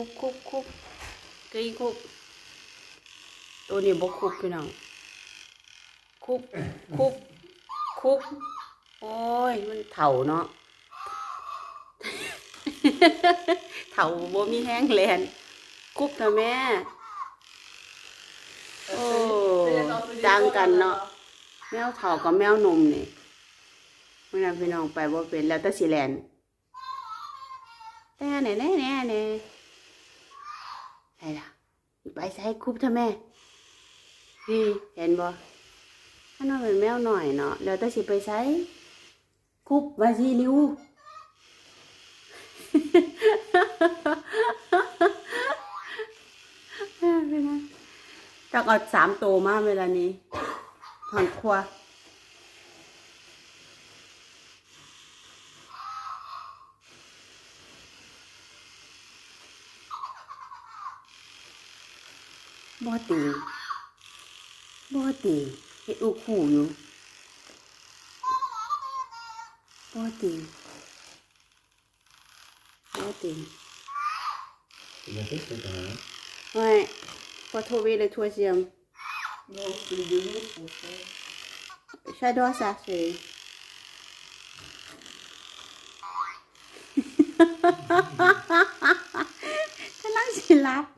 คุบคุบคุบกี่คุบตัวนี้บกคุบพี่น้องคุบคุบคุบโอ้ย มันเถ่าเนาะเถ่าบ่มีแห้งแลนคุบเถอะแม่ โอ้ต่างกันเนาะแมวเถ่ากับแมวนมนี่เมื่อนั้นพี่น้องไปบ่เป็นแล้วแต่สิแลนแต่แน่แน่แน่แน่ ใช่ล่ะไปใส่คุบเถอะแม่นี่เห็นบ่ถ้าน้องเป็นแมวหน่อยเนาะแล้วต่สิไปใส่คุบมาสิริวเป็นไงจักเอาสามตัวมาเวลานี้ถอนครัว บ่ตีบ่ตีเฮ็ดอูขู่อยู่บ่ตีบ่ตี Tu l'as fait, c'est pas mal. Ouais, faut trouver le troisième. Non, c'est les deux autres qu'on fait. J'adore ça, c'est. กำลังสิรับโ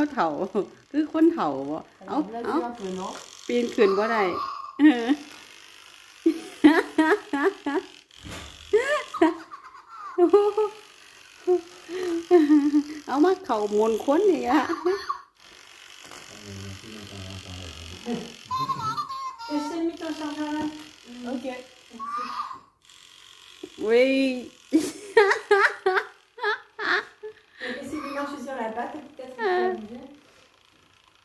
อ้ยแมวเถ่าคือคนเถ่าบ่เอา Alors, là, เอา un peu, non ปีนขึ้นบ่ได้เอามาเข่ามนต์คนนี่อะ Essaye de mettre un chargeur là. Ok. Merci. เว้ย Donc, essaye de marcher sur la patte et peut-être que ça va bouger.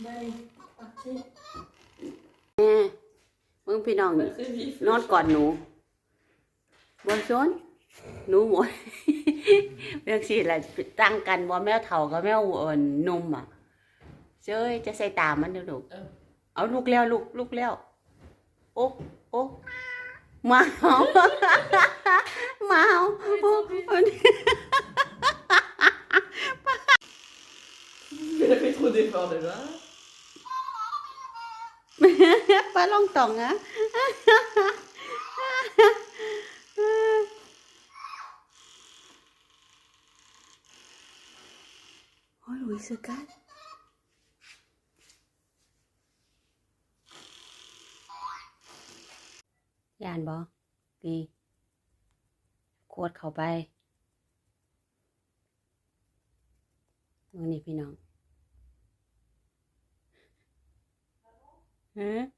Ben, allez, parti. แม่มึงพี่น้อง Pas très vif. นอนก่อนหนูบนซนหนูหมดเรื่องสิอะไรตั้งกันบ่แมวเฒ่ากับแมวเอินนมอะเจ้ยจะใส่ตามมันเดูลูกเออเอาลูกแล้วลูกลูกแล้วโอ๊ะโอ๊ะมาเอามาเอาโอ๊ะ Elle a fait trop d'efforts déjà. ปลาลอง ตองอะโอ้ยลุยสกัดยานบอปีขวดเข้าไปวันนี้พี่น้องฮะ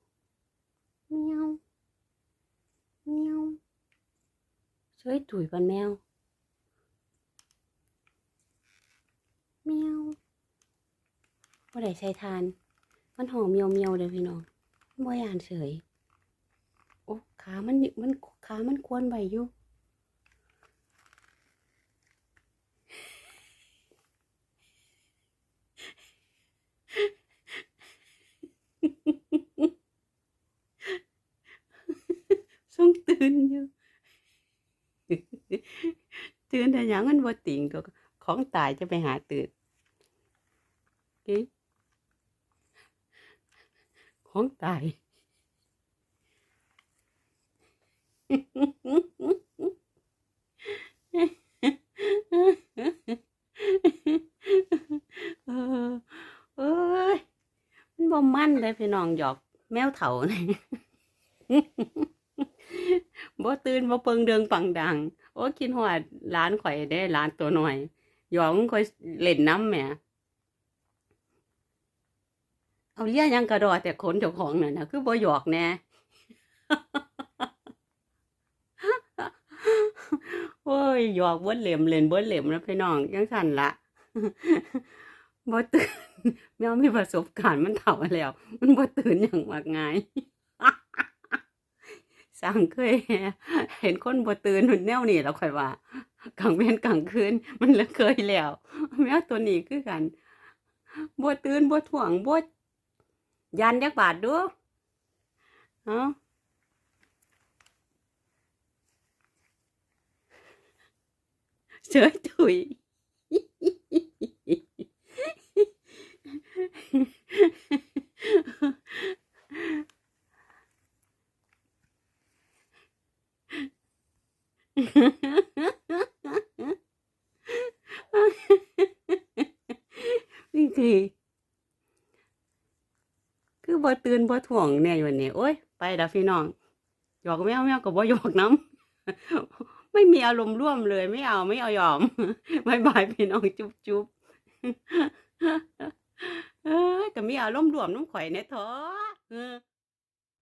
ช่วยถุยปันแมวแมวว่าได้ใช้ทาน มันหอมเมียวเมียวเลยพี่น้องมันบ่ยานเฉย โอ้ขามันมันขามันควรใบอยู่ส่งตื่นอยู่ ตื่นแต่ยังมันบ่ติงก็ของตายจะไปหาตื่นกิของตายเออเอ้ยมันบ่มั่นเลยพี่น้องหยอกแมวเถาเนี่บ่ตื่นบ่เปิงเดิงปังดัง โอ้คิดฮอดร้านข่อยได้ร้านตัวหน่อยหยองข่อยเล่นน้ำแหมเอาเลี้ยยังกระดอแต่ขนเจ้าของน่ะนะคือบ่หยอกแน่โอ้ยหยอกเบิ้เหลี่ยมเล่นเบิ้เหลี่ยมนะพี่น้องจังสั่นละบ่ตื่นแมวมีประสบการณ์มันเฒ่าแล้ว มันบ่ตื่นอย่างมากง่ายสร้างเคย เห็นคนบ่ตื่นหุ่นแนวนี้แล้วค่อยว่ากลางเว้นกลางคืน มันเลยเคยแล้วแมวตัวนี้คือกันบ่ตื่นบ่ถ่วงบ่ยันจักบาทดูเอ้าเฉยถุย ทีคือบ่ตื่นบ่ถ่วงแน่อยู่นี่โอ้ยไปดาพี่น้องหยอกแมวแมวกับบ่หยอกน้ำไม่มีอารมณ์ร่วมเลยไม่เอาไม่เอายอมบายบายพี่น้องจุ๊บจุ๊บเอ้ยก็มีอารมณ์ร่วมน้องข่อยเน่ท้อะเออ